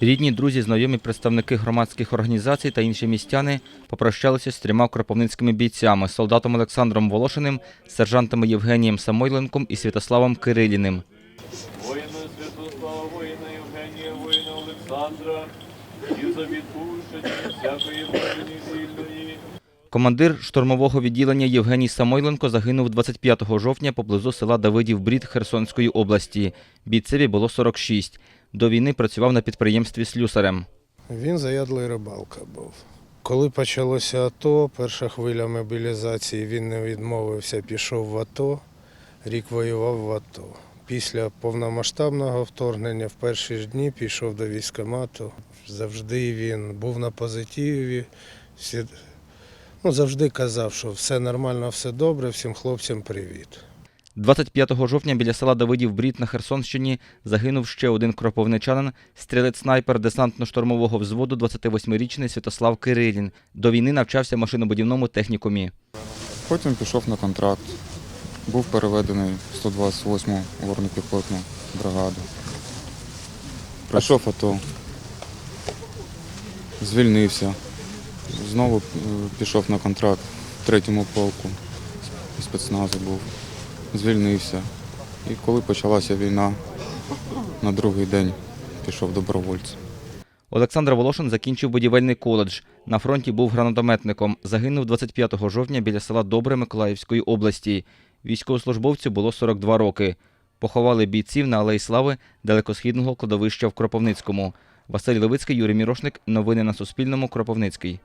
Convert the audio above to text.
Рідні, друзі, знайомі представники громадських організацій та інші містяни попрощалися з трьома кропивницькими бійцями солдатом Олександром Волошиним, сержантами Євгенієм Самойленком і Святославом Кириліним. Воїна Святослава, воїна Євгенія, воїна Олександра, і за відпущення всякої сильної. Командир штурмового відділення Євгеній Самойленко загинув 25 жовтня поблизу села Давидів Брід Херсонської області. Бійцеві було 46. До війни працював на підприємстві слюсарем. Він заядлий рибалка був. Коли почалося АТО, перша хвиля мобілізації, він не відмовився, пішов в АТО, рік воював в АТО. Після повномасштабного вторгнення в перші ж дні пішов до військкомату. Завжди він був на позитиві. Всі, ну, завжди казав, що все нормально, все добре, всім хлопцям привіт. 25 жовтня біля села Давидів Брід на Херсонщині загинув ще один кропивничанин, стрілець-снайпер десантно-штурмового взводу 28-річний Святослав Кирилін. До війни навчався машинобудівному технікумі. Потім пішов на контракт. Був переведений в 128-му горно-піхотну бригаду. Пройшов АТО. Звільнився. Знову е, пішов на контракт в третьому полку. Спецназу був. Звільнився. І коли почалася війна, на другий день пішов добровольцем. Олександр Волошин закінчив будівельний коледж. На фронті був гранатометником. Загинув 25 жовтня біля села Добре Миколаївської області. Військовослужбовцю було 42 роки. Поховали бійців на Алеї Слави далекосхідного кладовища в Кропивницькому. Василь Левицький, Юрій Мірошник. Новини на Суспільному. Кропивницький.